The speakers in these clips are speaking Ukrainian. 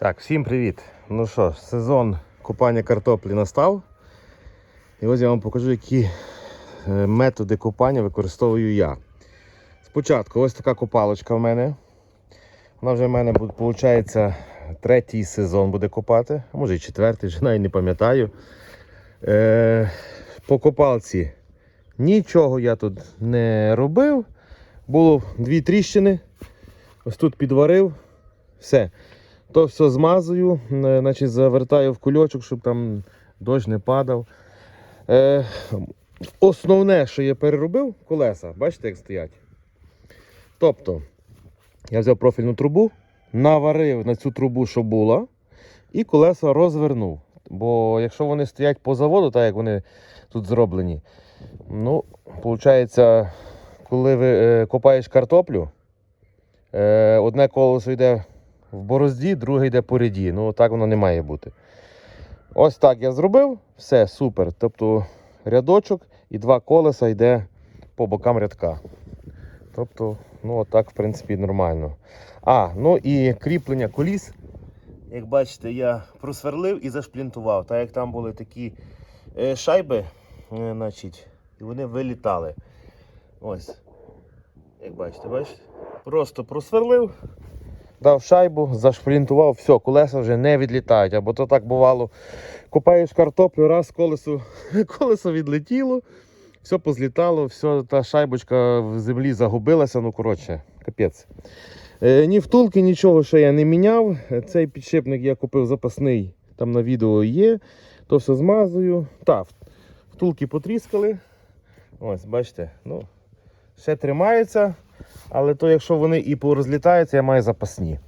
Так, всім привіт. Ну що, сезон купання картоплі настав. І ось я вам покажу, які е, методи купання використовую я. Спочатку ось така копалочка в мене. Вона вже в мене виходить третій сезон буде копати, а може і четвертий, вже навіть не пам'ятаю. Е, по копалці нічого я тут не робив. Було дві тріщини. Ось тут підварив. Все. То все змазую, е, значить завертаю в кульочок, щоб там дощ не падав. Е, основне, що я переробив, колеса, бачите, як стоять. Тобто, я взяв профільну трубу, наварив на цю трубу, що була, і колеса розвернув. Бо якщо вони стоять по заводу, так як вони тут зроблені, ну, виходить, коли ви е, копаєш картоплю, е, одне колесо йде в борозді, друге йде по ряді. Ну так воно не має бути. Ось так я зробив, все супер. Тобто рядочок і два колеса йде по бокам рядка. Тобто, ну отак, в принципі, нормально. А, ну і кріплення коліс. Як бачите, я просверлив і зашплінтував. Так як там були такі е, шайби, е, значить, і вони вилітали. Ось. Як бачите, бачите? Просто просверлив, дав шайбу, зашпринтував, все, колеса вже не відлітають. Або то так бувало. Купаєш картоплю, раз колесо, колесо відлетіло, все позлітало, все, та шайбочка в землі загубилася, ну коротше, капець. Е, ні втулки, нічого ще я не міняв. Цей підшипник я купив запасний, там на відео є. То все змазую. Так, втулки потріскали. Ось, бачите, ну, ще тримаються. Але то, якщо вони і порозлітаються, я маю запасні.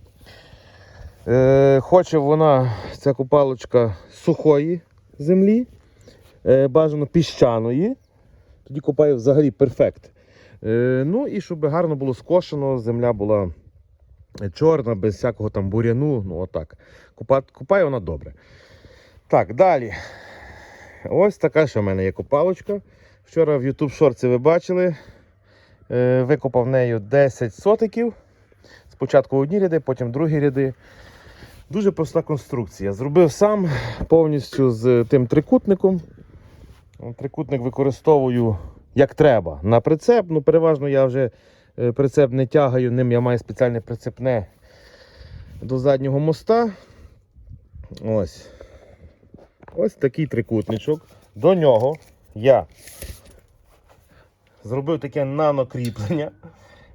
Е, хоче вона, ця купалочка сухої землі, е, бажано піщаної. Тоді купаю взагалі перфект. Е, ну і щоб гарно було скошено, земля була чорна, без всякого там буряну. Ну, отак. Купа, купає вона добре. Так, далі. Ось така ще в мене є купалочка. Вчора в YouTube шорці ви бачили. Е, Викопав нею 10 сотиків. Спочатку одні ряди, потім другі ряди. Дуже проста конструкція. Зробив сам повністю з тим трикутником. Трикутник використовую як треба на прицеп. Ну, переважно я вже е, прицеп не тягаю, ним я маю спеціальне прицепне до заднього моста. Ось. Ось такий трикутничок. До нього я зробив таке нанокріплення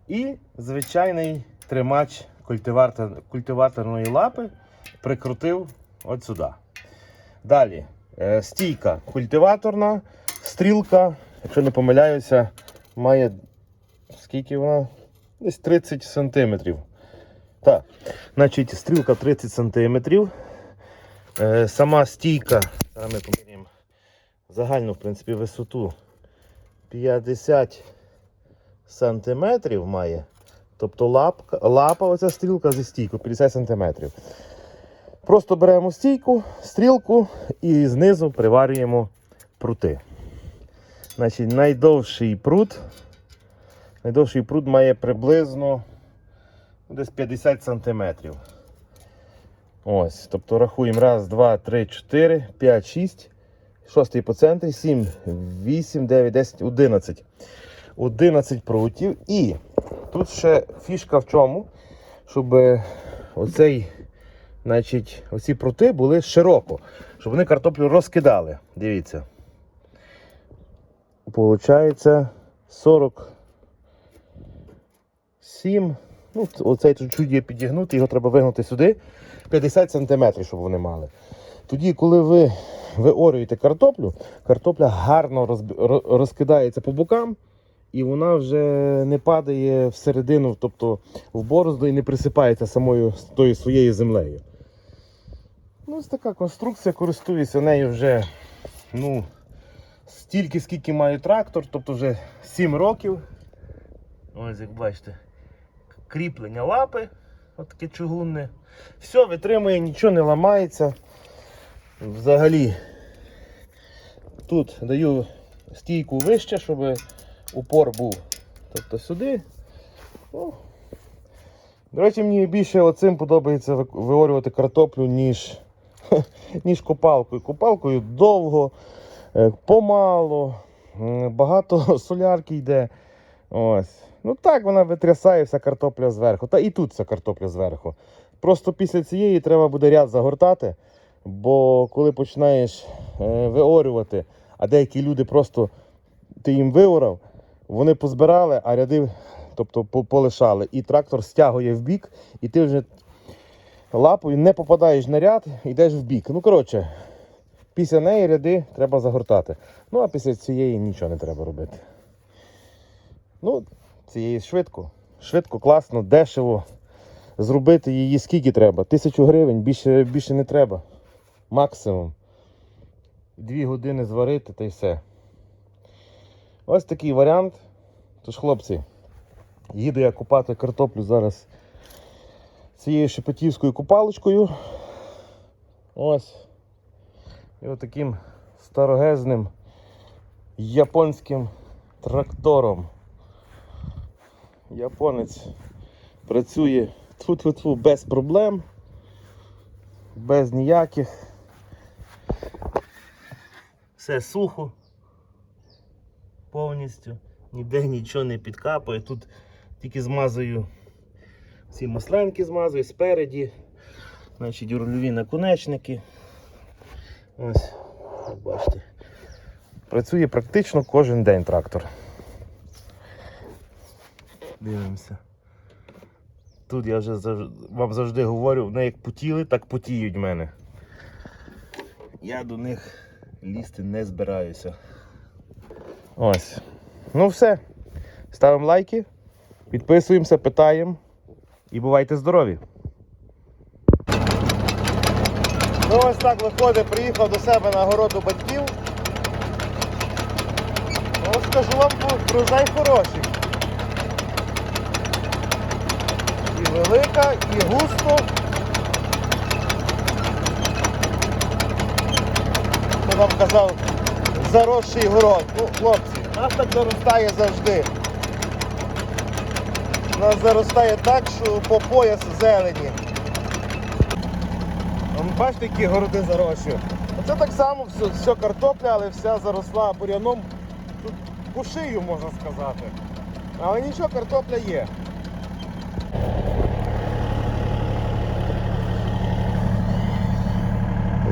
і звичайний тримач культиватор, культиваторної лапи прикрутив от сюди. Далі е, стійка культиваторна, стрілка, якщо не помиляюся, має скільки вона? Десь 30 сантиметрів. Так, значить, стрілка 30 сантиметрів. Е, сама стійка, зараз ми поміряємо загальну, в принципі, висоту 50 сантиметрів має. Тобто лапка, лапа, оця стрілка зі стійкою 50 сантиметрів. Просто беремо стійку, стрілку і знизу приварюємо прути. Значить, найдовший прут. Найдовший прут має приблизно десь 50 сантиметрів. Ось, тобто рахуємо раз, два, три, чотири, п'ять, шість. Шостий по центрі, 7, 8, 9, 10, 11. 11 прутів. І тут ще фішка в чому, щоб оцей, значить, оці прути були широко, щоб вони картоплю розкидали. Дивіться. Получається 47. Ну, оцей чуть є підігнути, його треба вигнути сюди. 50 см, щоб вони мали. Тоді, коли ви виорюєте картоплю, картопля гарно розкидається по бокам, і вона вже не падає всередину, тобто в борозду і не присипається самою тою своєю землею. Ну, ось така конструкція, користуюся нею вже ну, стільки, скільки маю трактор, тобто вже 7 років. Ось як бачите, кріплення лапи, отаке чугунне. Все витримує, нічого не ламається. Взагалі тут даю стійку вище, щоб упор був тобто сюди. Ну, До речі, мені більше оцим подобається ви- виорювати картоплю, ніж, ніж копалкою. Копалкою довго, е, помало, багато солярки йде. Ось. Ну так вона витрясає вся картопля зверху. Та і тут вся картопля зверху. Просто після цієї треба буде ряд загортати, бо коли починаєш е, виорювати, а деякі люди просто ти їм виорав, вони позбирали, а ряди тобто, полишали. І трактор стягує в бік, і ти вже лапою не попадаєш на ряд, йдеш в бік. Ну, коротше, після неї ряди треба загортати. Ну, а після цієї нічого не треба робити. Ну, цієї швидко. Швидко, класно, дешево. Зробити її скільки треба? Тисячу гривень, більше, більше не треба. Максимум. Дві години зварити та й все. Ось такий варіант. Тож, хлопці, їду я купати картоплю зараз цією шепетівською купалочкою. Ось. І отаким старогезним японським трактором. Японець працює без проблем, без ніяких. Все сухо повністю, ніде нічого не підкапує. Тут тільки змазую ці масленки змазую спереді, значить рульові наконечники. Ось, бачите. Працює практично кожен день трактор. Дивимося. Тут я вже вам завжди говорю, вони як потіли, так потіють в мене. Я до них лізти не збираюся. Ось. Ну все. Ставимо лайки, підписуємося, питаємо і бувайте здорові. Ну ось так виходить, приїхав до себе на городу батьків. Ну, скажу вам, врожай хороший. І велика, і густо. Вам казав, заросший город. Ну, хлопці, нас так заростає завжди. Нас заростає так, що по пояс зелені. Бачите, які городи заросші. Оце так само все, все картопля, але вся заросла буряном. Тут по шию, можна сказати. Але нічого, картопля є.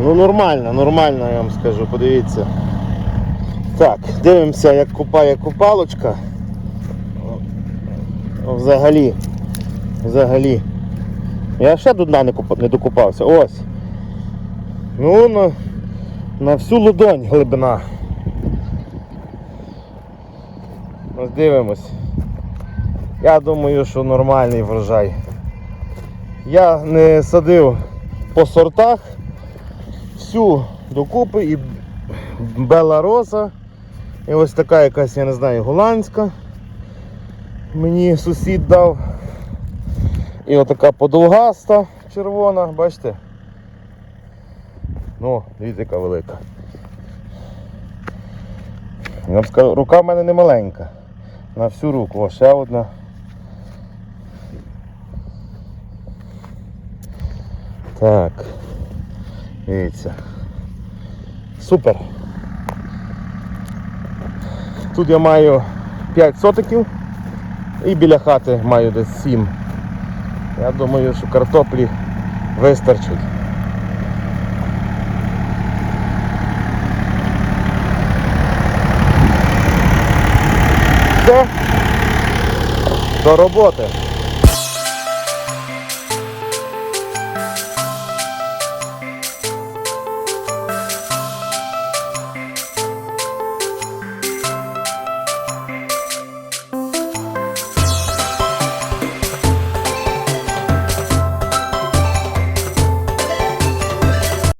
Ну нормально, нормально, я вам скажу, подивіться. Так, дивимося, як купає купалочка. Взагалі. Взагалі. Я ще до дна не, не докупався. Ось. Ну, на, на всю ладонь глибина. Ось дивимось. Я думаю, що нормальний врожай. Я не садив по сортах всю докупи і Бела Роза. І ось така якась, я не знаю, голландська. Мені сусід дав. І отака подовгаста червона, бачите? Ну, дивіться, яка велика. Я вам скажу, рука в мене не маленька. На всю руку, О, ще одна. Так. Дивіться. Супер. Тут я маю 5 сотиків і біля хати маю десь 7. Я думаю, що картоплі вистачить. Все. До роботи.